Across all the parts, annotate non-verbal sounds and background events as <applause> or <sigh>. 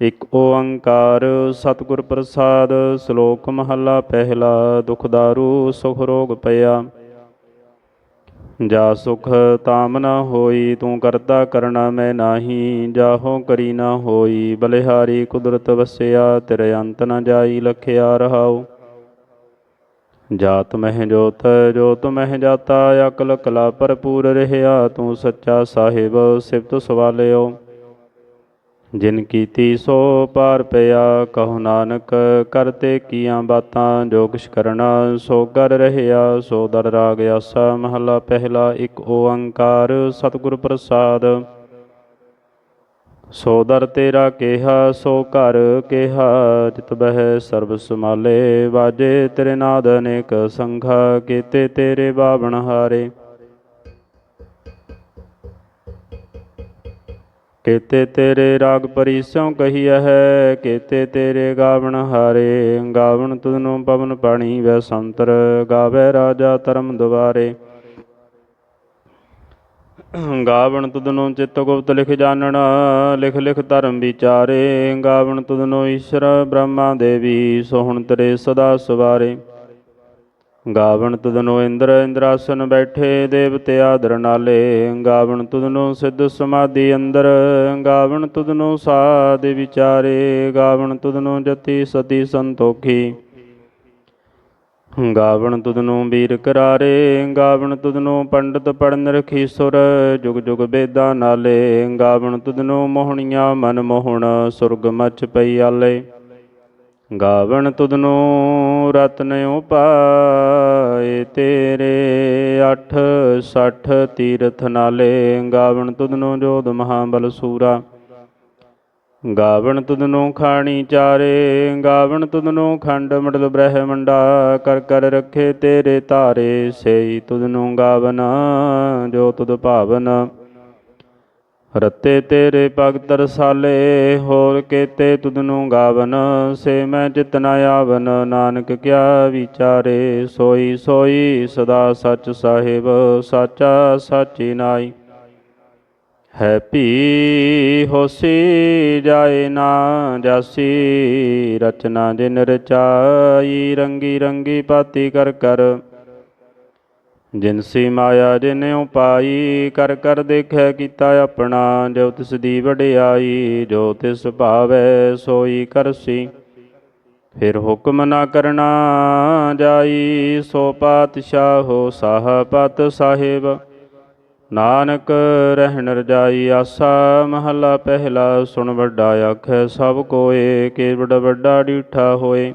ਇਕ ਓੰਕਾਰ ਸਤਿਗੁਰ ਪ੍ਰਸਾਦ, ਸ਼ਲੋਕ ਮਹੱਲਾ ਪਹਿਲਾ, ਦੁਖ ਦਾਰੂ, ਸੁਖ ਰੋਗ ਪਿਆ। ਜਾ ਸੁਖ ਤਾਮ ਨਾ ਹੋਈ, ਤੂੰ ਕਰਤਾ ਕਰਣਾ ਮੈਂ ਨਾਹੀ, ਜਾਹੋ ਕਰੀ ਨਾ ਹੋਈ, ਬਲਿਹਾਰੀ ਕੁਦਰਤ ਵਸਿਆ, ਤੇਰੇ ਅੰਤ ਨਾ ਜਾਈ, ਲਖਿਆ ਰਹਾਉ। ਜਾਤ ਮਹਿ ਜੋਤ ਜੋਤ ਮਹਿ ਜਾਤਾ, ਅਕਲ ਕਲਾ ਭਰਪੂਰ ਰਹਿਆ, ਤੂੰ ਸੱਚਾ ਸਾਹਿਬ, ਸਿਫਤ ਸਵਾਲਿਓ। ਜਿਨ ਕੀਤੀ ਸੋ ਪਾਰ ਪਿਆ, ਕਹੋ ਨਾਨਕ ਕਰਤੇ ਕੀਆਂ ਬਾਤਾਂ, ਜੋ ਕਿਛ ਕਰਨਾ ਸੋ ਕਰ ਰਹਿਆ, ਸੋ ਦਰ ਰਾਗ ਆਸਾ, ਮਹਲਾ ਪਹਿਲਾ ਇੱਕ ਓੰਕਾਰ, ਸਤਿਗੁਰ ਪ੍ਰਸਾਦ। ਸੋ ਦਰ ਤੇਰਾ ਕਿਹਾ, ਸੋ ਘਰ ਕਿਹਾ, ਜਿਤ ਬਹਿ ਸਰਬ ਸਮਾਲੇ ਵਾਜੇ ਤੇਰੇ ਨਾਦ ਅਨੇਕ ਸੰਘਾ, ਕੀਤੇ ਤੇਰੇ ਬਾਵਣ ਹਾਰੇ। ਕੇਤੇ ਤੇਰੇ ਰਾਗ ਪਰਿਸੋਂ ਕਹੀਐ ਹੈ ਕੇਤੇ ਤੇਰੇ ਗਾਵਣ ਹਾਰੇ, ਗਾਵਣ ਤੁਧਨੂੰ ਪਵਨ ਪਾਣੀ ਵੈ ਸੰਤਰ, ਗਾਵੇ ਰਾਜਾ ਧਰਮ ਦੁਆਰੇ। ਗਾਵਣ ਤੁਧਨੂੰ ਚਿੱਤ ਗੁਪਤ ਲਿਖ ਜਾਣਨ ਲਿਖ ਲਿਖ ਧਰਮ ਵਿਚਾਰੇ, ਗਾਵਣ ਤੁਧਨੂੰ ਈਸ਼ਰ ਬ੍ਰਹਮਾ ਦੇਵੀ, ਸੋਹਣ ਤੇਰੇ ਸਦਾ ਸਵਾਰੇ। ਗਾਵਣ ਤੁਧਨੋ ਇੰਦਰ ਇੰਦਰਾਸਨ ਬੈਠੇ ਦੇਵਤੇ ਆਦਰ ਨਾਲੇ, ਗਾਵਣ ਤੁਧਨੋ ਸਿੱਧ ਸਮਾਧੀ ਅੰਦਰ, ਗਾਵਣ ਤੁਧਨੋ ਸਾਧ ਵਿਚਾਰੇ, ਗਾਵਣ ਤੁਧਨੋ ਜਤੀ ਸਤੀ ਸੰਤੋਖੀ। ਗਾਵਣ ਤੁਧਨੋ ਵੀਰ ਕਰਾਰੇ, ਗਾਵਣ ਤੁਧਨੋ ਪੰਡਤ ਪੜਨ ਰਖੀ ਸੁਰ, ਜੁਗ ਜੁਗ ਬੇਦਾਂ ਨਾਲੇ, ਗਾਵਣ ਤੁਧਨੋ ਮੋਹਣੀਆਂ ਮਨ ਮੋਹਣ, ਸੁਰਗ ਮਚ ਪਈ ਆਲੇ। ਗਾਵਣ ਤੁਧਨੂੰ ਰਤਨ ਉਪਾਏ ਤੇਰੇ 8 60 ਤੀਰਥ ਨਾਲੇ ਗਾਵਣ ਤੁਧਨੂੰ ਜੋਧ ਮਹਾਬਲ ਸੂਰਾ। ਗਾਵਣ ਤੁਧਨੂੰ ਖਾਣੀ ਚਾਰੇ, ਗਾਵਣ ਤੁਧਨੂੰ ਖੰਡ ਮਡਲ ਬ੍ਰਹਮੰਡਾ ਕਰ ਕਰ ਰੱਖੇ ਤੇਰੇ ਧਾਰੇ, ਸੇਈ ਤੁਧਨੂੰ ਗਾਵਨ ਜੋ ਤੁਧ ਭਾਵਨ। ਰਤੇ ਤੇਰੇ ਭਗਤ ਰਸਾਲੇ, ਹੋਰ ਕੇਤੇ ਤੁਧਨੂੰ ਗਾਵਨ, ਸੇ ਮੈਂ ਜਿਤਨਾ ਆਵਨ, ਨਾਨਕ ਕਿਆ ਵਿਚਾਰੇ, ਸੋਈ ਸੋਈ ਸਦਾ ਸੱਚ ਸਾਹਿਬ, ਸਾਚਾ ਸਾਚੀ ਨਾਈ। ਹੈ ਭੀ ਹੋਸੀ ਜਾਏ ਨਾ ਜਾਸੀ, ਰਚਨਾ ਜਿਨ ਰਚਾਈ, ਰੰਗੀ ਰੰਗੀ ਪਾਤੀ ਕਰ ਕਰ। ਜਿਨਸੀ ਮਾਇਆ ਜਿਨੇ ਉਪਾਈ ਕਰ ਕਰ ਦੇਖੈ ਕੀਤਾ ਆਪਣਾ, ਜੋ ਤਿਸ ਦੀ ਵਡਿਆਈ, ਜੋ ਤਿਸ ਭਾਵੈ ਸੋਈ ਕਰਸੀ। ਫਿਰ ਹੁਕਮ ਨਾ ਕਰਨਾ ਜਾਈ, ਸੋ ਪਾਤਸ਼ਾਹੋ ਸਾਹਪਤ ਸਾਹਿਬ। ਨਾਨਕ ਰਹਿਣ ਰਜਾਈ ਆਸਾ ਮਹਲਾ ਪਹਿਲਾ, ਸੁਣ ਵੱਡਾ ਆਖੈ ਸਭ ਕੋਏ ਕੇ ਵੱਡਾ ਵੱਡਾ ਡੀਠਾ ਹੋਏ।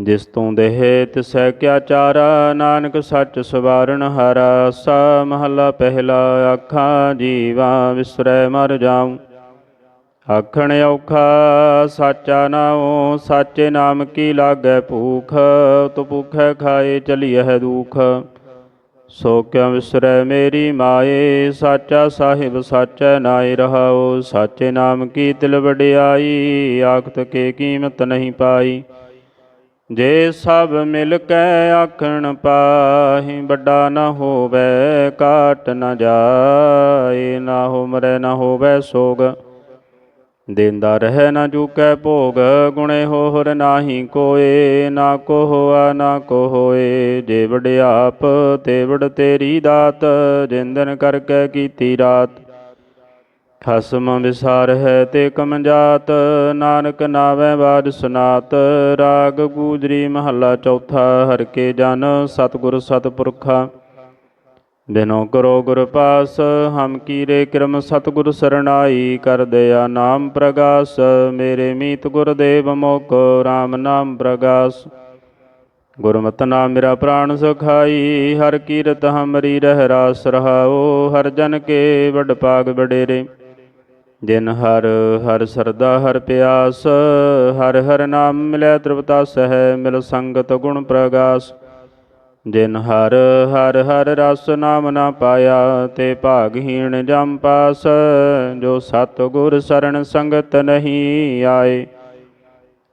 ਜਿਸ ਤੋਂ ਦੇਹ ਤਿਸੈ ਕਿਆ ਚਾਰਾ, ਨਾਨਕ ਸੱਚ ਸਵਾਰਨ ਹਾਰਾ, ਸਾ ਮਹਲਾ ਪਹਿਲਾ ਆਖਾਂ, ਜੀਵਾ ਵਿਸਰੈ ਮਰ ਜਾਉ। ਆਖਣ ਔਖਾ, ਸਾਚਾ ਨਾਉ, ਸਾਚੇ ਨਾਮ ਕੀ ਲਾਗੈ ਭੂਖ, ਤੂ ਭੁਖੈ ਖਾਏ ਚਲੀਐ ਦੁਖ। ਸੋ ਕਿਉ ਵਿਸਰੈ ਮੇਰੀ ਮਾਏ, ਸਾਚਾ ਸਾਹਿਬ ਸਾਚੈ ਨਾਇ ਰਹਾਉ, ਸਾਚੇ ਨਾਮ ਕੀ ਤਿਲ ਵਡਿਆਈ, ਆਖਤ ਕੇ ਕੀਮਤ ਨਹੀਂ ਪਾਈ। ਜੇ ਸਭ ਮਿਲ ਕੇ ਆਖਣ ਪਾਹੀ, ਵੱਡਾ ਨਾ ਹੋਵੇ ਕਾਟ ਨਾ ਜਾਏ, ਨਾ ਹੋ ਮਰੈ ਨਾ ਹੋਵੇ ਸੋਗ। ਦੇਂਦਾ ਰਹਿ ਨਾ ਚੁਕੈ ਭੋਗ, ਗੁਣੇ ਹੋਹਰ ਨਾਹੀ ਕੋਏ, ਨਾ ਕੋ ਹੋਆ ਨਾ ਕੋ ਹੋਏ ਜੇ ਵਡਿਆਪ, ਤੇ ਵਡ ਤੇਰੀ ਦਾਤ, ਜਿੰਦਨ ਕਰਕੇ ਕੀਤੀ ਰਾਤ। ਖਸਮ ਵਿਸਾਰ ਹੈ ਤੇ ਕਮ ਕਮਜਾਤ ਨਾਨਕ ਨਾਵੇਂ ਬਾਦ ਸੁਨਾਤ, ਰਾਗ ਗੂਜਰੀ ਮਹੱਲਾ ਚੌਥਾ, ਹਰ ਕੇ ਜਨ ਸਤਿਗੁਰ ਸਤਿਪੁਰਖਾ। ਬਿਨੋ ਕਰੋ ਗੁਰ ਪਾਸ, ਹਮ ਕੀਰੇ ਕਿਰਮ ਸਤਿਗੁਰ ਸਰਣਾਈ, ਕਰ ਦਿਆ ਨਾਮ ਪ੍ਰਗਾਸ, ਮੇਰੇ ਮੀਤ ਗੁਰਦੇਵ ਮੋਕੋ RAM ਨਾਮ ਪ੍ਰਗਾਸ। ਗੁਰਮਤਿ ਨਾਮ ਮੇਰਾ ਪ੍ਰਾਣ ਸੁਖਾਈ, ਹਰ ਕੀਰਤ ਹਮਰੀ ਰਹਿ ਰਾਸ ਰਹਾਓ, ਹਰ ਜਨ ਕੇ ਵਡ ਪਾਗ ਵਡੇਰੇ। ਜਿਨ ਹਰ ਹਰ ਸਰਦਾ, ਹਰ ਪਿਆਸ, ਹਰ ਹਰ ਨਾਮ ਮਿਲੈ ਤ੍ਰਿਪਤਾ ਸਹਿ ਮਿਲ ਸੰਗਤ ਗੁਣ ਪ੍ਰਗਾਸ। ਜਿਨ ਹਰ ਹਰ ਹਰ ਰਸ ਨਾਮ ਨਾ ਪਾਇਆ, ਤੇ ਭਾਗਹੀਣ ਜਮ ਪਾਸ, ਜੋ ਸਤ ਗੁਰ ਸਰਣ ਸੰਗਤ ਨਹੀਂ ਆਏ।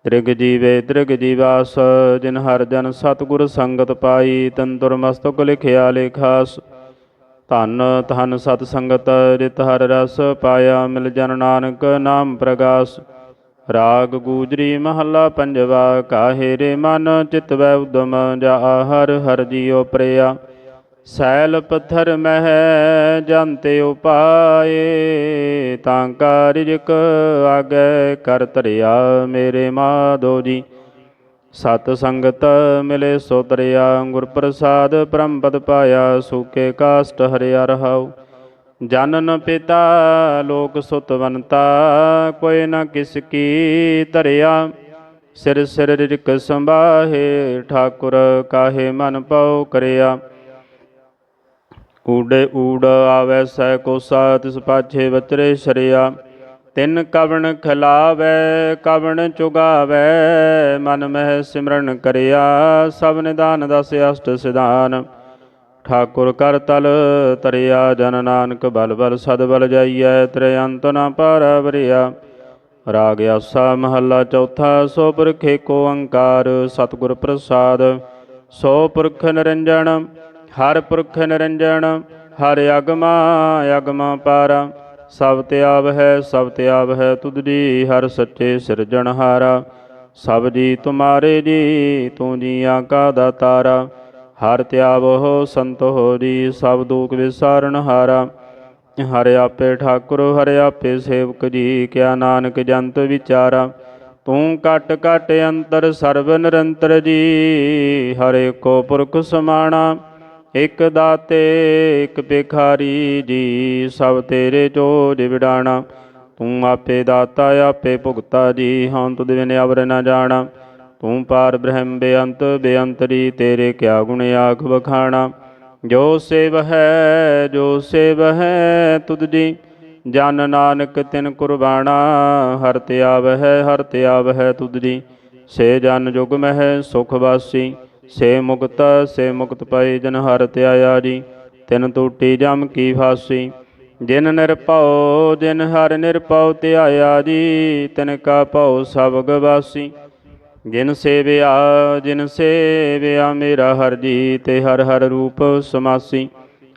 ਤ੍ਰਿਗ ਜੀਵੇ, ਤ੍ਰਿਗ ਜੀਵਾਸ, ਜਿਨ ਹਰ ਜਨ ਸਤਿਗੁਰ ਸੰਗਤ ਪਾਈ ਤੰਤੁਰ ਮਸਤਕ ਲਿਖਿਆ ਲਿਖਾਸ। ਧੰਨ ਧੰਨ ਸਤ ਸੰਗਤ ਰਿਤ ਹਰ ਰਸ ਪਾਇਆ ਮਿਲ ਜਨ ਨਾਨਕ ਨਾਮ ਪ੍ਰਗਾਸ। ਰਾਗ ਗੂਜਰੀ ਮਹੱਲਾ ਪੰਜਵਾ, ਕਾਹੇ ਰੇ ਮਨ ਚਿਤਵੈ ਉਦਮ, ਜਾ ਹਰ ਹਰ ਜੀਉ ਪ੍ਰਿਆ। ਸੈਲ ਪੱਥਰ ਮਹਿ ਜੰਤੇ ਉਪਾਏ, ਤਾਂ ਕਾ ਰਿਜਕ ਆਗੇ ਕਰ ਧਰਿਆ ਮੇਰੇ ਮਾਧੋ ਜੀ। ਸਤ ਸੰਗਤ ਮਿਲੇ ਸੋ ਤਰਿਆ ਗੁਰ ਪ੍ਰਸਾਦ ਪਰਮ ਪਦ ਪਾਇਆ, ਸੂਕੇ ਕਾਸਟ ਹਰਿਆ ਰਹਾਉ। ਜਨਨ ਪਿਤਾ, ਲੋਕ ਸੁਤਵੰਤਾ ਕੋਈ ਨਾ ਕਿਸ ਕੀ ਧਰਿਆ। ਸਿਰ ਸਿਰ ਰਿਕ ਸੰਭਾਹੇ, ਠਾਕੁਰ ਕਾਹੇ ਮਨ ਪਉ ਕਰਿਆ। ਊੜੇ ਊੜ ਆਵੈ ਸੈ ਕੋਸਾ ਤਿਸ ਪਾਛੇ ਵਚਰੇ ਸ਼ਰਿਆ। ਤਿੰਨ ਕਵਣ ਖਿਲਾਵੈ, ਕਵਣ ਚੁਗਾਵੈ, ਮਨ ਮਹਿ ਸਿਮਰਨ ਕਰਿਆ, ਸਭ ਨਿਦਾਨ ਦਸ ਅਸ਼ਟ ਸਿਧਾਨ। ਠਾਕੁਰ ਕਰ ਤਲ, ਤਰਿਆ ਜਨ ਨਾਨਕ ਬਲ ਬਲ, ਸਦ ਬਲ ਜਾਈਐ ਤ੍ਰੇ ਅੰਤ ਨ ਪਾਰ ਵਰਿਆ। ਰਾਗ ਆਸਾ ਮਹੱਲਾ ਚੌਥਾ, ਸੋ ਪੁਰਖੇ ਕੋ ਓੰਕਾਰ ਸਤਿਗੁਰ ਪ੍ਰਸਾਦ। ਸੋ ਪੁਰਖ ਨਿਰੰਜਨ ਹਰ ਪੁਰਖ ਨਿਰੰਜਨ ਹਰ ਅਗਮਾ ਅਗਮਾ ਪਾਰਾ। ਸਭ ਤੇ ਹੈ, ਸਭ ਤੇ ਹੈ ਤੁਧ ਜੀ, ਹਰ ਸੱਚੇ ਸਿਰਜਣਹਾਰਾ ਸਭ ਜੀ ਤੁਮਾਰੇ ਜੀ, ਤੂੰ ਜੀਆਂ ਕਾ ਦਾਤਾਰਾ। ਹਰ ਤਿਆਵੋ ਸੰਤ ਹੋ ਜੀ, ਸਭ ਦੁਖ ਵਿਸਾਰਨ ਹਾਰਾ। ਹਰ ਆਪੇ ਠਾਕੁਰ, ਹਰ ਆਪੇ ਸੇਵਕ ਜੀ, ਕਿਆ ਨਾਨਕ ਜੰਤ ਵਿਚਾਰਾ। ਤੂੰ ਕਟ ਕਟ ਅੰਤਰ ਸਰਬ ਨਿਰੰਤਰ ਜੀ, ਹਰੇ ਕੋ ਪੁਰਖ ਸਮਾਣਾ। ਇਕ ਦਾਤੇ, ਇਕ ਭਿਖਾਰੀ, ਜੀ ਸਭ ਤੇਰੇ ਚੋਜ ਵਿਡਾਣਾ ਤੂੰ ਆਪੇ ਦਾਤਾ, ਆਪੇ ਭੁਗਤਾ, ਜੀ ਹਉ ਤੁਧ ਬਿਨ ਅਵਰ ਨ ਜਾਣਾ। ਤੂੰ ਪਾਰ ਬ੍ਰਹਮ ਬੇਅੰਤ, ਬੇਅੰਤਰੀ, ਤੇਰੇ ਕਿਆ ਗੁਣ ਆਖ ਬਖਾਣਾ ਜੋ ਸੇਵ ਹੈ, ਜੋ ਸੇਵ ਹੈ ਤੁਧ ਜੀ, ਜਨ ਨਾਨਕ ਤਿਨ ਕੁਰਬਾਨਾ ਹਰ ਤਿਆਵ ਹੈ, ਹਰ ਤਿਆਵ ਹੈ ਤੁਧ ਜੀ, ਸੇ ਜਨ ਜੁਗ ਮਹਿ ਸੁਖ ਵਾਸੀ। ਸੇ ਮੁਕਤ ਸੇ ਮੁਕਤ ਪਏ ਜਨ ਹਰ ਤੇ ਜੀ, ਤਿਨ ਟੂਟੀ ਜਮ ਕੀ ਫਾਸੀ। ਜਿਨ ਨਿਰਭਉ, ਜਿਨ ਹਰ ਨਿਰਭਉ ਤੇ ਜੀ, ਤਿਨ ਕਾ ਭਉ ਸਭ ਗਵਾਸੀ। ਜਿਨ ਸੇਵਿਆ ਜਿਨ ਸੇਵਿਆ ਮੇਰਾ ਹਰ ਜੀ ਤੇ ਹਰ ਹਰ ਰੂਪ ਸਮਾਸੀ।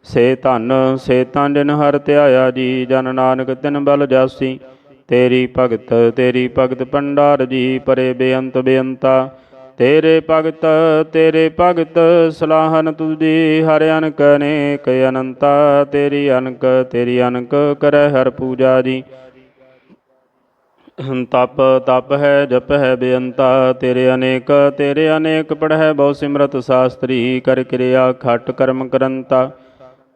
ਸੇ ਧਨ, ਸੇ ਤਨ ਜਿਨ ਹਰ ਧਿਆਇਆ ਜੀ, ਜਨ ਨਾਨਕ ਤਿਨ ਬਲ ਜਾਸੀ। ਤੇਰੀ ਭਗਤ ਤੇਰੀ ਭਗਤ ਪੰਡਾਰ ਜੀ, ਪਰੇ ਬੇਅੰਤ ਬੇਅੰਤਾ। ਤੇਰੇ ਭਗਤ ਤੇਰੇ ਭਗਤ, ਸਲਾਹਨ ਤੁਜੀ ਹਰਿ ਅਨਕ ਅਨੇਕ ਅਨੰਤਾ, ਤੇਰੀ ਅਨਕ ਤੇਰੀ ਅਨਕ ਕਰੈ ਹਰ ਪੂਜਾ ਜੀ। ਤਪ ਤਪ ਹੈ, ਜਪ ਹੈ ਬੇਅੰਤਾ, ਤੇਰੇ ਅਨੇਕ ਤੇਰੇ ਅਨੇਕ ਪੜ੍ਹੈ ਬਹੁ ਸਿਮਰਤ ਸਾਸਤਰੀ, ਕਰ ਕਿਰਿਆ ਖਟ ਕਰਮ ਕਰੰਤਾ।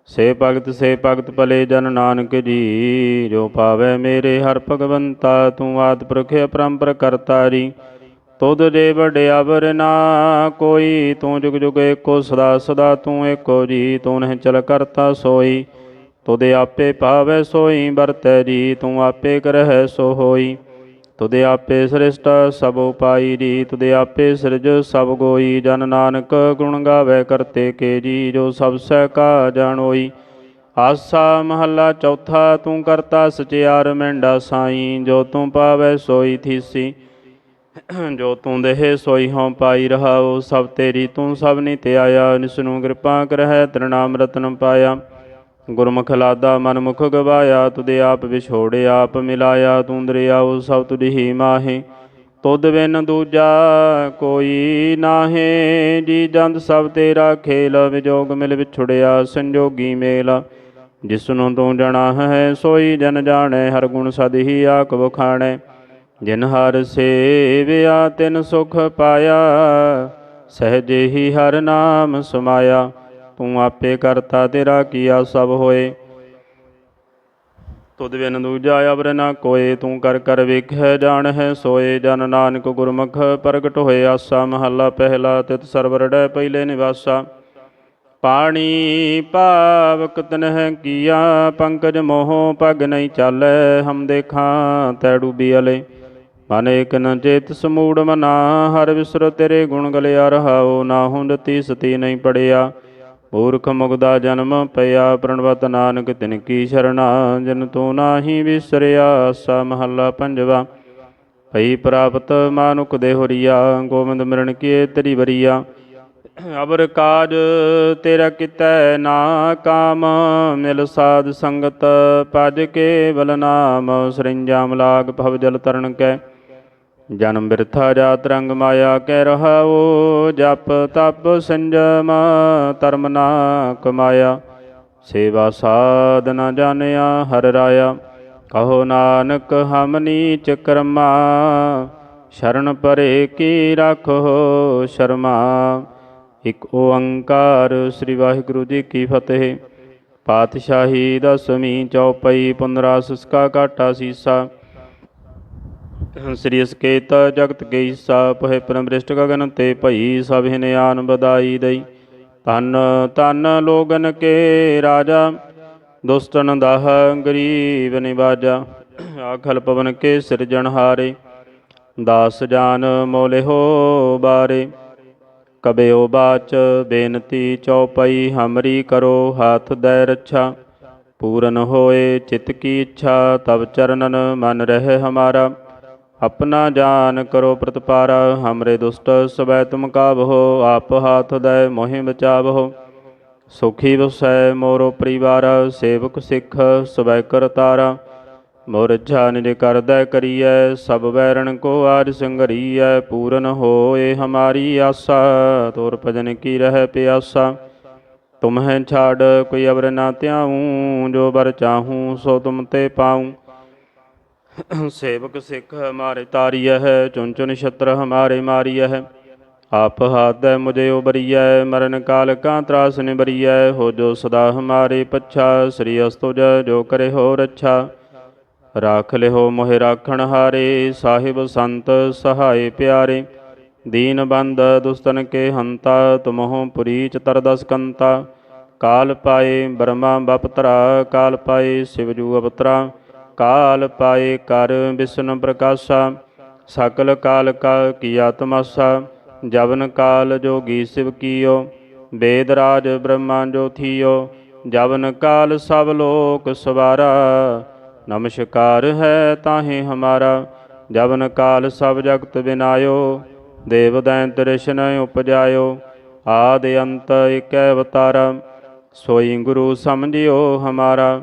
ਸੇ ਭਗਤ ਸੇ ਭਗਤ ਭਲੇ ਜਨ ਨਾਨਕ ਜੀ, ਜੋ ਪਾਵੇ ਮੇਰੇ ਹਰ ਭਗਵੰਤਾ, ਤੂੰ ਆਦ ਪੁਰਖ ਅਪਰੰਪਰ ਕਰਤਾ ਜੀ। ਤੁਧ ਦੇ ਵਡਿਆਵਰ ਨਾ ਕੋਈ, ਤੂੰ ਜੁਗ ਜੁਗ ਏਕੋ ਸਦਾ ਸਦਾ ਤੂੰ ਏਕੋ ਜੀ, ਤੂੰ ਨਹਿ ਚਲ ਕਰਤਾ ਸੋਈ। ਤੁਦੇ ਆਪੇ ਪਾਵੈ ਸੋਈ, ਵਰਤੈ ਜੀ, ਤੂੰ ਆਪੇ ਕਰਹਿ ਸੋ ਹੋਈ। ਤੁਦੇ ਆਪੇ ਸ੍ਰਿਸ਼ਟ ਸਭ ਉਪਾਈ ਜੀ ਤੁਦੇ ਆਪੇ ਸਿਰਜ ਸਭ ਗੋਈ। ਜਨ ਨਾਨਕ ਗੁਣ ਗਾਵੇ ਕਰਤੇ ਕੇ ਜੀ, ਜੋ ਸਭ ਸਹਿ ਕਾ ਜਾਣੋਈ ਆਸਾ ਮਹੱਲਾ ਚੌਥਾ, ਤੂੰ ਕਰਤਾ ਸਚਿਆਰ ਮੈਂਡਾ ਸਾਈ, ਜੋ ਤੂੰ ਪਾਵੈ ਸੋਈ ਥੀਸੀ। ਜੋ ਤੂੰ ਦੇਹ ਸੋਈ ਹਉ ਪਾਈ ਰਹਾਉ ਸਭ ਤੇਰੀ ਤੂੰ ਸਭ ਨੀ ਤੇ ਆਇਆ। ਨਿਸ ਨੂੰ ਕਿਰਪਾ ਕਰਹਿ ਤ੍ਰਿਨਾਮ ਰਤਨ ਪਾਇਆ। ਗੁਰਮੁਖ ਲਾਦਾ ਮਨ ਮੁਖ ਗਵਾਇਆ ਤੁਦੇ ਆਪ ਵਿਛੋੜੇ ਆਪ ਮਿਲਾਇਆ। ਤੂੰ ਦਰਿਆਉ ਸਭ ਤੁਝੀ ਹੀ ਮਾਹੇ। ਤੁਧ ਬਿਨ ਦੂਜਾ ਕੋਈ ਨਾਹੇ। ਜੀ ਜੰਦ ਸਭ ਤੇਰਾ ਖੇਲ, ਵਿਜੋਗ ਮਿਲ ਵਿਛੁੜਿਆ, ਸੰਜੋਗੀ ਮੇਲ। ਜਿਸਨੂੰ ਤੂੰ ਜਣਾ ਹੈ ਸੋਈ ਜਨ ਜਾਣੈ, ਹਰ ਗੁਣ ਸਦ ਹੀ ਆਕ ਬਖਾਣੈ ਜਿਨ ਹਰ ਸੇਵਿਆ ਤਿਨ ਸੁਖ ਪਾਇਆ, ਸਹਜੇ ਹੀ ਹਰ ਨਾਮ ਸਮਾਇਆ। ਤੂੰ ਆਪੇ ਕਰਤਾ ਤੇਰਾ ਕੀਆ ਸਭ ਹੋਏ। ਤੁਧ ਬਿਨ ਦੂਜਾ ਅਵਰ ਨਾ ਕੋਏ, ਤੂੰ ਕਰ ਕਰ ਵੇਖੈ ਜਾਣ ਹੈ ਸੋਏ। ਜਨ ਨਾਨਕ ਗੁਰਮੁਖ ਪ੍ਰਗਟ ਹੋਏ, ਆਸਾ ਮਹੱਲਾ ਪਹਿਲਾ, ਤਿਤ ਸਰਵਰੜੈ ਪਹਿਲੇ ਨਿਵਾਸਾ। ਪਾਣੀ ਪਾਵਕ ਤਨਹਿ ਕੀਆ, ਪੰਕਜ ਮੋਹ ਪਗ ਨਹੀਂ ਚਾਲੈ, ਹਮ ਦੇਖਾਂ ਤੈ ਡੂਬੀ ਅਲੇ। ਮਨ ਏਕ ਨ ਚੇਤ ਸਮੂੜ ਮਨਾ, ਹਰ ਵਿਸਰੋ ਤੇਰੇ ਗੁਣ ਗਲਿਆ ਰਹਾਉ, ਨਾ ਹੁੰਦਤੀ ਸਤੀ ਨਹੀਂ ਪੜਿਆ। ਮੂਰਖ ਮੁਗਦਾ ਜਨਮ ਪਿਆ, ਪ੍ਰਣਵਤ ਨਾਨਕ ਤਿਨ ਕੀ ਸ਼ਰਣਾ ਜਨ ਤੂੰ ਨਾਹੀ ਵਿਸਰਿਆ, ਆਸਾ ਮਹੱਲਾ ਪੰਜਵਾ। ਭਈ ਪ੍ਰਾਪਤ ਮਾਨੁਕ ਦੇ ਹੋਰੀਆ, ਗੋਬਿੰਦ ਮਿਲਣ ਕੀਏ ਤੇਰੀ ਵਰੀਆ। ਅਬਰ ਕਾਜ ਤੇਰਾ ਕਿਤੈ ਨਾ ਕਾਮ, ਮਿਲ ਸਾਧ ਸੰਗਤ ਭਜ ਕੇ ਬਲ ਨਾਮ, ਸਰਿੰਜਾਮ ਲਾਗ ਭਵ ਜਲ ਤਰਨ ਕੈ। ਜਨਮ ਬਿਰਥਾ ਜਾਤ ਰੰਗ ਮਾਇਆ ਕਹਿ ਰਹਾਓ ਜਪ ਤਪ ਸੰਜਮ ਧਰਮ ਨਾ ਕਮਾਇਆ ਸੇਵਾ ਸਾਧ ਨ ਜਾਣਿਆ ਹਰ ਰਾਇਆ, ਕਹੋ ਨਾਨਕ ਹਮ ਨੀਚ ਕਰਮਾ। ਸ਼ਰਨ ਪਰੇ ਕੀ ਰੱਖੋ ਸ਼ਰਮਾ। ਇਕ ਓੰਕਾਰ ਸ੍ਰੀ ਵਾਹਿਗੁਰੂ ਜੀ ਕੀ ਫਤਿਹ। ਪਾਤਸ਼ਾਹੀ ਦਸਵੀਂ ਚੌਪਈ ਪੁਨਰਾ ਸਸਕਾ ਘਾਟਾ ਸੀਸਾ। ਸ੍ਰੀ ਅਸਕੇਤ ਜਗਤ ਗਈ ਸਾ ਪਹੇ ਪਰਮ੍ਰਿਸ਼ਟ ਗਗਨ ਤੇ ਭਈ ਸਭ ਹਿਨ ਆਨ ਬਦਾਈ ਦਈ। ਤਨ ਤਨ ਲੋਗਨ ਕੇ ਰਾਜਾ ਦੁਸਤਨ ਦਾਹ ਗਰੀਬ ਨਿਵਾਜਾ। ਆਖਲ ਪਵਨ ਕੇ ਸਿਰਜਣ ਹਾਰੇ, ਦਾਸ ਜਾਨ ਮੋਲੇ ਹੋ ਬਾਰੇ। ਕਬਿਓ ਬਾਚ ਬੇਨਤੀ ਚੌਪਈ ਹਮਰੀ ਕਰੋ ਹਾਥ ਦੈ ਰੱਛਾ। ਪੂਰਨ ਹੋਏ ਚਿਤ ਕੀ ਇੱਛਾ ਤਬ ਚਰਨਨ ਮਨ ਰਹਿ ਹਮਾਰਾ। ਆਪਣਾ ਜਾਨ ਕਰੋ ਪ੍ਰਤਪਾਰਾ, ਹਮਰੇ ਦੁਸ਼ਟ ਸਵੈ ਤੁਮ ਕਾਬਹੋ ਆਪ ਹਾਥ ਦੈ ਮੋਹਿ ਬਚਾਵਹੋ ਸੁਖੀ ਵਸੈ ਮੋਰੋ ਪਰਿਵਾਰ, ਸੇਵਕ ਸਿੱਖ ਸਵੈ ਕਰਤਾਰਾ ਮੋਰ ਨਿਜ ਕਰਦੈ ਕਰੀਐ, ਸਭ ਵੈਰਣ ਕੋ ਆਜ ਸੰਗਰੀਐ, ਪੂਰਨ ਹੋਏ ਹਮਾਰੀ ਆਸਾ, ਤੋਰ ਭਜਨ ਕੀ ਰਹਿ ਪਿਆਸਾ। ਤੁਮਹਿ ਛਾੜ, ਕੋਈ ਅਵਰ ਨਾ ਧਿਆਉ, ਜੋ ਵਰ ਚਾਹੂੰ, ਸੋ ਤੁਮ ਤੇ ਪਾਉ। ਸੇਵਕ ਸਿੱਖ ਹਮਾਰੇ ਤਾਰੀਐ ਹੈ ਚੁਨ ਚੁਨ ਛਤਰ ਹਮਾਰੇ ਮਾਰੀਐ ਹੈ। ਆਪ ਹਾਥੈ ਮੁਝੇ ਉਬਰੀਐ ਮਰਨ ਕਾਲ ਕਾ ਤਰਾਸ ਨਿਬਰੀਐ ਹੋ ਜੋ ਸਦਾ ਹਮਾਰੇ ਪੱਛਾ, ਸ੍ਰੀ ਅਸਤੁਜ ਜੋ ਕਰੇ ਹੋ ਰੱਛਾ। ਰਾਖ ਲਿਓ ਮੋਹਿ ਰਾਖਣ ਹਾਰੇ, ਸਾਹਿਬ ਸੰਤ ਸਹਾਏ ਪਿਆਰੇ। ਦੀਨ ਬੰਦ ਦੁਸਤਨ ਕੇ ਹੰਤਾ, ਤੁਮਹੁ ਪੁਰੀ ਚਤਰ ਦਸ ਕੰਤਾ ਕਾਲ ਪਾਏ ਬਰਮਾ ਬਪਤਰਾ, ਕਾਲ ਪਾਏ ਸਿਵਜੂ ਅਵਤਰਾ ਕਾਲ ਪਾਏ ਕਰ ਵਿਸ਼ਨ ਪ੍ਰਕਾਸ਼ਾ, ਸਕਲ ਕਾਲ ਕਾ ਕੀ ਤਮਾਸਾ ਜਵਨ ਕਾਲ ਜੋਗੀ ਸਿਵ ਕੀਓ, ਵੇਦ ਰਾਜ ਬ੍ਰਹਮਾ ਜੋ ਥੀਓ, ਜਵਨ ਕਾਲ ਸਭ ਲੋਕ ਸਵਾਰਾ। ਨਮਸਕਾਰ ਹੈ ਤਾਹੇ ਹਮਾਰਾ, ਜਵਨ ਕਾਲ ਸਭ ਜਗਤ ਬਿਨਾਇਓ, ਦੇਵ ਦੈਂਤ ਰਿਸ਼ਨ ਉਪਜਾਇਓ, ਆਦ ਅੰਤ ਇਕੈ ਅਵਤਾਰਾ, ਸੋਈ ਗੁਰੂ ਸਮਝਿਓ ਹਮਾਰਾ।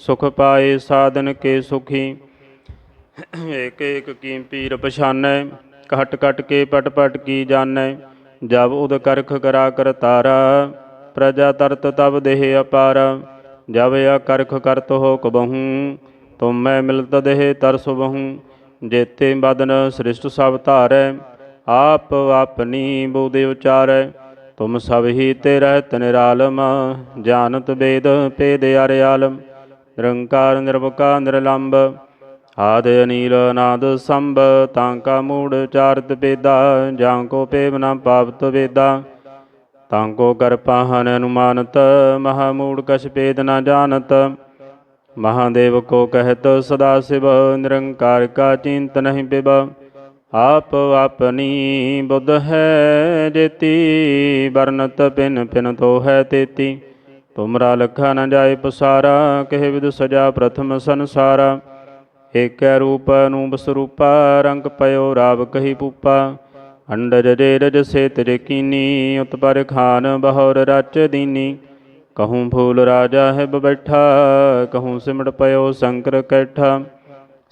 ਸੁਖ ਪਾਏ ਸਾਧਨ ਕੇ ਸੁਖੀ। ਏਕ ਏਕ ਕੀ ਪੀਰ ਪਛਾਨੈ ਘਟ ਘਟ ਕੇ ਪਟ ਪਟ ਕੀ ਜਾਣੈ, ਜਬ ਉਦ ਕਰਖ ਕਰਾ ਕਰ ਤਾਰਾ, ਪ੍ਰਜਾ ਤਰਤ ਤਬ ਦੇਹ ਅਪਾਰ, ਜਬ ਆ ਕਰਖ ਕਰਤ ਹੋ ਕਬਹੂ ਤੁਮ ਮੈਂ ਮਿਲਤ ਦੇਹ ਤਰਸ ਬਹੂ, ਜੇਤੇ ਬਦਨ ਸ੍ਰਿਸ਼ਟ ਸਭ ਧਾਰੈ, ਆਪ ਆਪਣੀ ਬੁਧਿ ਉਚਾਰੈ, ਤੁਮ ਸਭ ਹੀ ਤੇ ਰਹਿਤ ਨਿਰਾਲਮ, ਜਾਣਤ ਵੇਦ ਪੇਦ ਅਰਿਆਲਮ ਨਿਰੰਕਾਰ ਨਿਰਭਕਾ ਨਿਰਲੰਬ, ਆਦਿ ਅਨੀਲ ਅਨਾਦ ਸੰਭ, ਤਾਂ ਕਾ ਮੂੜ ਚਾਰਤ ਪੇਦਾ ਜਾਂ ਕੋ ਪੇਵ ਨ ਪਾਵਤ ਵੇਦਾ। ਤਾਂ ਕੋ ਕਰ ਪਾਹਨ ਅਨੁਮਾਨਤ, ਮਹਾ ਮੂੜ ਕਛ ਪੇਦ ਨਾ ਜਾਣਤ। ਮਹਾਦੇਵ ਕੋ ਕਹਿਤ, ਸਦਾ ਸਿਵ, ਨਿਰੰਕਾਰ ਕਾ ਚਿੰਤ ਨਹੀਂ ਬਿਬ ਆਪ ਆਪਨੀ ਬੁੱਧ ਹੈ ਜੇਤੀ ਵਰਨਤ ਪਿਨ ਪਿਨ ਤੋ ਹੈ ਤੇਤੀ। ਤੁਮਰਾ ਲਖਾ ਨ ਜਾਏ ਪਸਾਰਾ, ਕਹਿ ਵਿਦ ਸਜਾ ਪ੍ਰਥਮ ਸੰਸਾਰਾ। ਏਕੈ ਰੂਪ ਅਨੂਪ ਸਰੂਪਾ, ਰੰਗ ਪਇਓ ਰਾਵ ਕਹੀ ਪੂਪਾ। ਅੰਡਜ ਜੇ ਰਜ ਸੇ ਤੇਰੇ ਕੀਨੀ ਉਤਪਰ ਖਾਨ ਬਹੁਰ ਰਚ ਦੀਨੀ। ਕਹੂੰ ਫੂਲ ਰਾਜਾ ਹੈ ਬੈਠਾ, ਕਹੂੰ ਸਿਮਟ ਪਇਓ ਸ਼ੰਕਰ ਕੈਠਾ।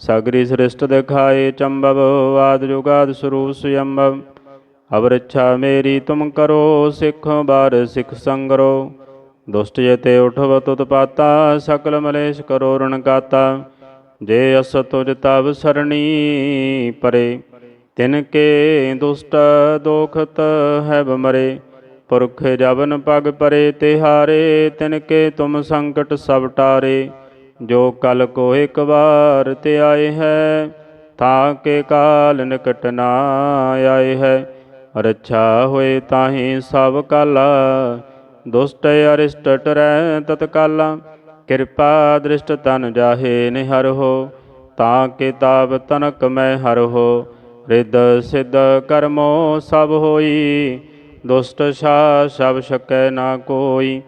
ਸਾਗਰੀ ਸ੍ਰਿਸ਼ਟ ਦਿਖਾਏ ਚੰਬਵ, ਆਦ ਜੁਗਾਦ ਸਰੂਪ ਸੁਯੰਭਵ ਅਵਰ ਇੱਛਾ ਮੇਰੀ ਤੁਮ ਕਰੋ, ਸਿੱਖ ਬਾਰ ਸਿੱਖ ਸੰਗਰੋ। ਦੁਸ਼ਟ ਜਤੇ ਉਠਵ ਤੁਤ ਪਾਤਾ, ਸਕਲ ਮਲੇਸ਼ ਕਰੋ ਰਣਕਾਤਾ ਜੇ ਅਸ ਤੁਜ ਤਵ ਸਰਣੀ ਪਰੇ, ਤਿਨ ਕੇ ਦੁਸ਼ਟ ਦੋਖਤ ਹੈ ਬਮਰੇ ਪੁਰਖ ਜਵਨ ਪਗ ਪਰੇ, ਤਿਹਾਰੇ ਤਿਨ ਕੇ ਤੁਮ ਸੰਕਟ ਸਭ ਟਾਰੇ। ਜੋ ਕਲ ਕੋ ਇੱਕ ਵਾਰ ਤੇ ਆਏ ਹੈ ਤਾਂ ਕੇ ਕਾਲ ਨਿਕਟ ਨਾ ਆਏ ਹੈ। ਰੱਛਾ ਹੋਏ ਤਾਹੀ ਸਭ ਕਾਲਾ ਦੁਸ਼ਟ ਅਰਿਸ਼ਟ ਟਰੈ ਤਤਕਾਲ, ਕਿਰਪਾ ਦ੍ਰਿਸ਼ਟ ਤਨ ਜਾਹੇ ਨਿਹਰ ਹੋ, ਤਾਂ ਕੇ ਤਾਪ ਤਨਕ ਮੈਂ ਹਰ ਹੋ, ਰਿੱਧ ਸਿੱਧ ਕਰਮੋ ਸਭ ਹੋਈ, ਦੁਸ਼ਟ ਛਾ ਸਭ ਸਕੈ ਨਾ ਕੋਈ।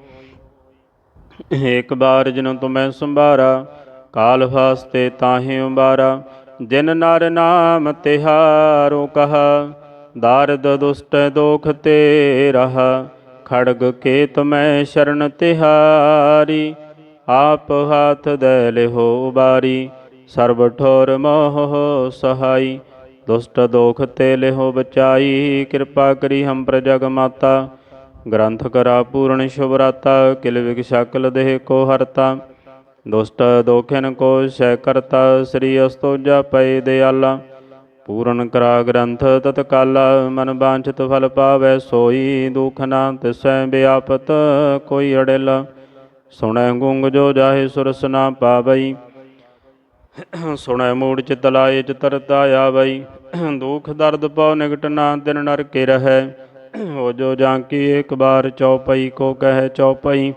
ਏਕ ਬਾਰ ਜਿਨ ਤੁਮੈ ਸੰਭਾਰਾ, ਕਾਲ ਫਾਸਤੇ ਤਾਹੇ ਉਬਾਰਾ, ਜਿਨ ਨਰ ਨਾਮ ਤਿਹਾਰੋ ਕਹਾ, ਦਾਰਦ ਦੁਸ਼ਟ ਦੋਖ ਤੇ ਰਹਾ ਖੜਗ ਕੇ ਤੁਮੈ ਸ਼ਰਨ ਤਿਹਾਰੀ, ਆਪ ਹਾਥ ਦੇ ਲਿਹੋ ਬਾਰੀ, ਸਰਬ ਠੋਰ ਮੋਹ ਸਹਾਈ, ਦੁਸ਼ਟ ਦੋਖ ਤੇ ਲਿਹੋ ਬਚਾਈ, ਕਿਰਪਾ ਕਰੀ ਹਮ ਪ੍ਰਜਗ ਮਾਤਾ, ਗ੍ਰੰਥ ਕਰਾ ਪੂਰਨ ਸ਼ੁਭਰਾਤਾ ਕਿਲ ਵਿਗ ਸ਼ਕਲ ਦੇਹ ਕੋ ਹਰਤਾ, ਦੁਸ਼ਟ ਦੋਖਿਨ ਕੋ ਸ਼ੈ ਕਰਤਾ, ਸ੍ਰੀ ਅਸਤੋਜਾ ਪਏ ਦਿਆਲਾ ਪੂਰਨ ਕਰਾ ਗ੍ਰੰਥ ਤਤਕਾਲ ਮਨ ਬਾਂਛਿਤ ਫਲ ਪਾਵੈ, ਸੋਈ ਦੁਖ ਨਾ ਤਿਸੈ ਬਿਆਪਤ ਕੋਈ ਅੜਿਲ। ਸੁਣੈ ਗੁੰਗ ਜੋ ਜਾਹੇ ਸੁਰਸ ਨਾ ਪਾਵਈ, ਸੁਣੈ ਮੂੜ ਚਿਤ ਲਾਏ ਚਿਤਰਤਾ ਆਵਈ ਦੁਖ ਦਰਦ ਪਉ ਨਿਕਟ ਨਾ ਦਿਨ ਨਰ ਕੇ ਰਹੈ, ਹੋ ਜੋ ਜਾਂ ਕੀ ਇੱਕ ਬਾਰ ਚੌਪਈ ਕੋ ਕਹੈ ਚੌਪਈ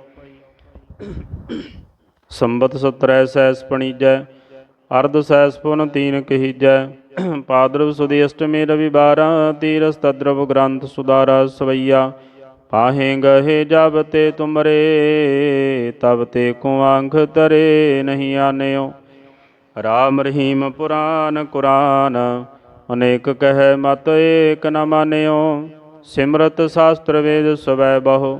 ਸੰਬਤ ਸਤਰੈ ਸੈਸ ਪਣੀਜੈ, ਅਰਧ ਸੈਸ ਪੁਨ ਤੀਨ ਕਹੀਜੈ। <coughs> ਪਾਦਰਵ ਸੁਦੀ ਅਸ਼ਟਮੀ ਰਵੀ ਬਾਰਾ, ਤੀਰਸ ਤਦਰਵ ਗ੍ਰੰਥ ਸੁਦਾਰਾ ਸਵਈਆ। ਪਾਹੇ ਗਹੇ ਜਬ ਤੇ ਤੁਮਰੇ, ਤਬ ਤੇ ਕੋ ਤਰੇ ਨਹੀਂ ਆਨਿਓ। ਰਾਮ ਰਹੀਮ ਪੁਰਾਨ ਕੁਰਾਨ, ਅਨੇਕ ਕਹਿ ਮਤ ਏਕ ਨ ਮਾਨਿਓ। ਸਿਮਰਤ ਸ਼ਾਸਤਰ ਵੇਦ ਸਵੈ ਬਹੁ,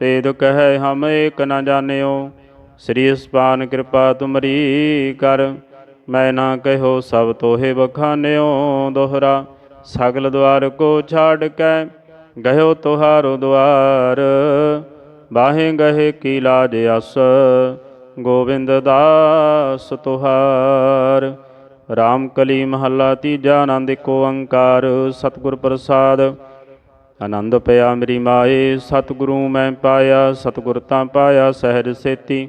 ਭੇਦ ਕਹੈ ਹਮ ਏਕ ਨ ਜਾਣਿਓ। ਸ੍ਰੀ ਅਸਪਾਨ ਕਿਰਪਾ ਤੁਮਰੀ ਕਰ ਮੈਂ ਨਾ ਕਹਿਓ ਸਭ ਤੋਹੇ ਬਖਾਨਿਓ ਦੋਹਰਾ, ਸਗਲ ਦਵਾਰ ਕੋ ਛਾੜ ਕੇ ਗਇਓ ਤੁਹਾਰੋ ਦਵਾਰ। ਬਾਹੇ ਗਹੇ ਕੀ ਲਾਜ ਅਸ, ਗੋਬਿੰਦ ਦਾਸ ਤੁਹਾਰ। ਰਾਮ ਕਲੀ ਮਹੱਲਾ ਤੀਜਾ ਆਨੰਦ ਏਕ ਓੰਕਾਰ ਸਤਿਗੁਰ ਪ੍ਰਸਾਦ। ਆਨੰਦ ਪਿਆ ਮੇਰੀ ਮਾਏ, ਸਤਿਗੁਰੂ ਮੈਂ ਪਾਇਆ, ਸਤਿਗੁਰ ਤਾਂ ਪਾਇਆ ਸਹਿਜ ਸੇਤੀ।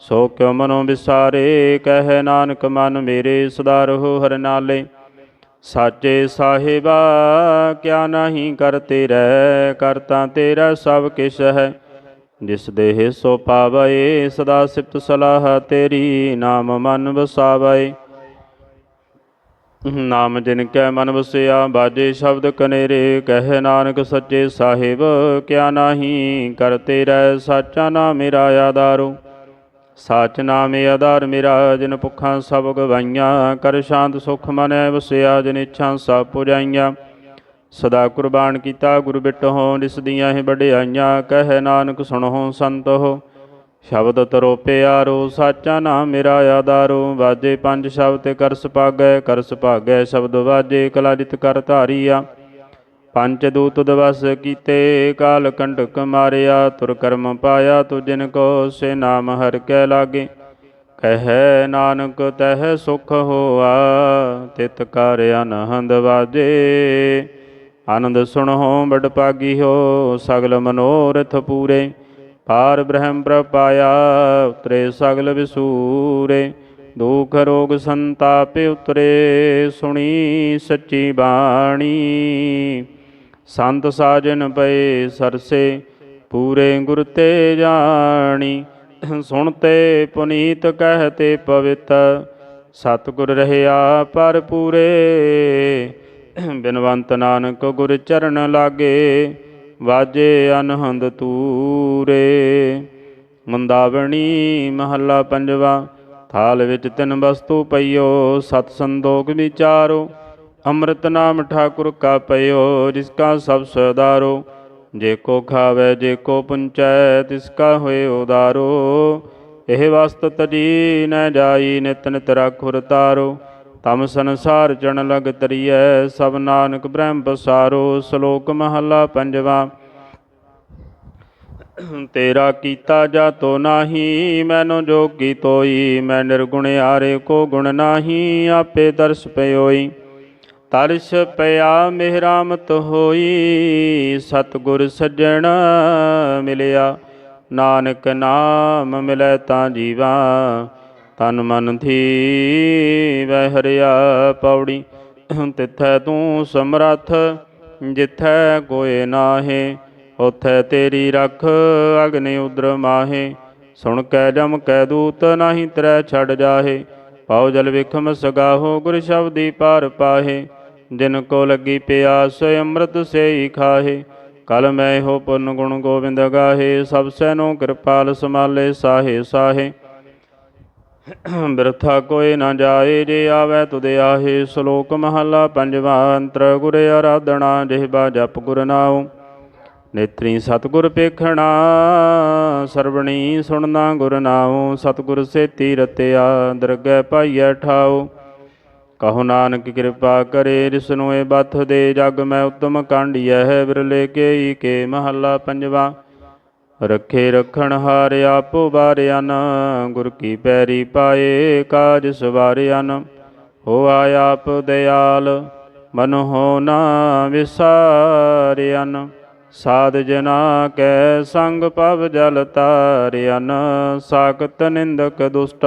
ਸੋ ਕਿਉ ਮਨੋ ਵਿਸਾਰੇ, ਕਹਿ ਨਾਨਕ ਮਨ ਮੇਰੇ ਸਦਾ ਰਹੋ ਹਰ ਨਾਲੇ। ਸਾਚੇ ਸਾਹਿਬਾ, ਕਿਆ ਨਹੀਂ ਕਰਤੇ ਰਹਿ ਕਰਤਾ ਤੇਰਾ ਸਭ ਕਿਛ ਹੈ। ਜਿਸ ਦੇਹ ਸੋ ਪਾਵੈ, ਸਦਾ ਸਿਫਤ ਸਲਾਹ ਤੇਰੀ, ਨਾਮ ਮਨ ਵਸਾਵੈ। ਨਾਮ ਜਿਨ ਕੈ ਮਨ ਵਸਿਆ, ਬਾਜੇ ਸ਼ਬਦ ਕਨੇਰੇ, ਕਹਿ ਨਾਨਕ ਸੱਚੇ ਸਾਹਿਬ, ਕਿਆ ਨਾਹੀ ਕਰਤੇ ਰਹਿ ਸਾਚਾ ਨਾਮ ਮੇਰਾ ਆਧਾਰੋ। ਸਾਚ ਨਾਮੇ ਆਧਾਰ ਮੇਰਾ, ਜਿਨ ਭੁੱਖਾਂ ਸਭ ਗਵਾਈਆਂ, ਕਰ ਸ਼ਾਂਤ ਸੁਖ ਮਨੈ ਵਸਿਆ ਜਿਨ ਇੱਛਾ ਸਭ ਪੁਜਾਈਆਂ। ਸਦਾ ਕੁਰਬਾਨ ਕੀਤਾ ਗੁਰ ਬਿਟਹੁ ਜਿਸ ਦੀਆਂ ਹੀ ਵਡਿਆਈਆਂ, ਕਹਿ ਨਾਨਕ ਸੁਣਹੁ ਸੰਤੋ ਸ਼ਬਦ ਤਰੋ ਪਿਆਰੋ ਸਾਚਾ ਨਾਮ ਮੇਰਾ ਆਧਾਰੋ, ਵਾਜੇ ਪੰਜ ਸ਼ਬਦ ਤੇ ਕਰ ਸੁਭਾਗੈ ਕਰ ਸੁਭਾਗੈ ਸ਼ਬਦ ਵਾਜੇ ਕਲਾਜਿਤ ਕਰ ਧਾਰੀਆ। ਪੰਜ ਦੂਤ ਦਵਸ ਕੀਤੇ, ਕਾਲ ਕੰਟਕ ਮਾਰਿਆ, ਤੁਰ ਕਰਮ ਪਾਇਆ, ਤੁ ਜਿਨ ਕੋ ਸੇ ਨਾਮ ਹਰ ਕੈ ਲਾਗੇ। ਕਹੈ ਨਾਨਕ, ਤਹਿ ਸੁਖ ਹੋਆ, ਤਿਤ ਕਰ ਅਨਹੰਦ ਵਾਜੇ। ਆਨੰਦ ਸੁਣੋ, ਬੜ ਪਾਗੀ ਹੋ, ਸਗਲ ਮਨੋਰਥ ਪੂਰੇ। ਪਾਰ ਬ੍ਰਹਮ ਪ੍ਰਪਾਇਆ, ਉਤਰੇ ਸਗਲ ਵਿਸੂਰੇ। ਦੁਖ ਰੋਗ ਸੰਤਾਪ ਉਤਰੇ, ਸੁਣੀ ਸੱਚੀ ਬਾਣੀ। ਸੰਤ ਸਾਜਨ ਪਏ ਸਰਸੇ, ਪੂਰੇ ਗੁਰ ਤੇ ਜਾਣੀ ਸੁਣਤੇ ਪੁਨੀਤ ਕਹਤੇ ਪਵਿੱਤ, ਸਤਿਗੁਰ ਰਹਿਆ ਪਰ ਪੂਰੇ। ਬਿਨਵੰਤ ਨਾਨਕ ਗੁਰ ਚਰਨ ਲਾਗੇ, ਵਾਜੇ ਅਨਹੰਦ ਤੂਰੇ। ਮੰਦਾਵਣੀ ਮਹੱਲਾ ਪੰਜਵਾ, ਥਾਲ ਵਿੱਚ ਤਿੰਨ ਵਸਤੂ ਪਈਓ, ਸਤ ਸੰਦੋਗ ਵਿਚਾਰੋ। ਅੰਮ੍ਰਿਤ ਨਾਮ ਠਾਕੁਰ ਕਾ ਪਇਓ, ਜਿਸ ਕਾ ਸਭ ਸਦਾਰੋ ਜੇ ਕੋ ਖਾਵੇ, ਜੇ ਕੋ ਪੁੰਚੈ, ਤਿਸ ਕਾ ਹੋਏ ਉਦਾਰੋ। ਇਹ ਵਸਤ ਤਜੀ ਨ ਜਾਈ, ਨਿਤ ਨਿਤ ਰਾਖੁਰ ਤਾਰੋ। ਤਮ ਸੰਸਾਰ ਚਣ ਲਗ ਤਰੀਐ, ਸਭ ਨਾਨਕ ਬ੍ਰਹਮ ਪਸਾਰੋ। ਸ਼ਲੋਕ ਮਹੱਲਾ ਪੰਜਵਾ। ਤੇਰਾ ਕੀਤਾ ਜਾਤੋ ਨਾਹੀ, ਮੈਨੂੰ ਜੋਗੀ ਤੋਈ। ਮੈਂ ਨਿਰਗੁਣ ਆਰੇ ਕੋ ਗੁਣ ਨਾਹੀ, ਆਪੇ ਦਰਸ ਪਇਓਈ। ਤਰਸ ਪਿਆ ਮਿਹਰਾਮਤ ਹੋਈ, ਸਤਿਗੁਰ ਸੱਜਣ ਮਿਲਿਆ। ਨਾਨਕ ਨਾਮ ਮਿਲੈ ਤਾਂ ਜੀਵਾ, ਤਨ ਮਨ ਥੀ ਵੈ ਹਰਿਆ ਪੌੜੀ। ਤਿਥੈ ਤੂੰ ਸਮਰੱਥ, ਜਿਥੈ ਕੋਏ ਨਾਹੇ ਉਥੈ ਤੇਰੀ ਰਖ ਅਗਨਿ ਉਦਰ ਮਾਹੇ। ਸੁਣ ਕੈ ਜਮ ਕੈ ਦੂਤ, ਨਾਹੀ ਤਰੈ ਛੱਡ ਜਾਹੇ। ਪਾਉ ਜਲ ਵਿਖਮ ਸਗਾਹੋ, ਗੁਰ ਸ਼ਬਦੀ ਪਾਰ ਪਾਹੇ। ਜਿਨ ਕੋ ਲੱਗੀ ਪਿਆਸ ਅੰਮ੍ਰਿਤ ਸੇਈ ਖਾਹੇ। ਕਲ ਮੈਂ ਹੋ ਪੁੰਨ ਗੁਣ ਗੋਬਿੰਦ ਗਾਹੇ। ਸਭ ਸੈਨੋ ਕਿਰਪਾਲ ਸਮਾਲੇ ਸਾਹੇ ਸਾਹੇ। ਬਿਰਥਾ ਕੋਏ ਨਾ ਜਾਏ, ਜੇ ਆਵੈ ਤੁਧ ਆਹੇ। ਸ਼ਲੋਕ ਮਹਲਾ ਪੰਜਵਾਂ ਅੰਤਰ ਗੁਰ ਆਰਾਧਣਾ ਜਿਹਬਾ ਜਪ ਗੁਰ ਨਾਉ। ਨੇਤਰੀ ਸਤਗੁਰ ਪੇਖਣਾ ਸਰਵਣੀ ਸੁਣਨਾ ਗੁਰ ਨਾਉ। ਸਤਗੁਰ ਸੇਤੀ ਰਤਿਆ, ਦਰਗਹਿ ਪਾਈਐ ਠਾਉ। ਕਹੋ ਨਾਨਕ ਕਿਰਪਾ ਕਰੇ ਜਿਸਨੂੰ ਇਹ ਬਥ ਦੇ ਜਗ ਮੈਂ ਉਤਮ ਕਾਂਡੀਐ ਹੈ ਬਿਰਲੇ ਕੇਈ ਕੇ ਮਹੱਲਾ ਪੰਜਵਾ। ਰੱਖੇ ਰਖਣ ਹਾਰ ਆਪੋ ਬਾਰਿਆਨ ਗੁਰ ਕੀ ਪੈਰੀ ਪਾਏ ਕਾਜ ਸਵਾਰਿਆਨ ਹੋਆ ਆਪ ਦਿਆਲ, ਮਨ ਹੋ ਨਾ ਵਿਸਾਰਿਆਨ ਸਾਧ ਜਨਾ ਕੈ ਸੰਗ ਪਵ ਜਲ ਤਾਰਿਆਨ ਸਾਖਤ ਨਿੰਦਕ ਦੁਸ਼ਟ।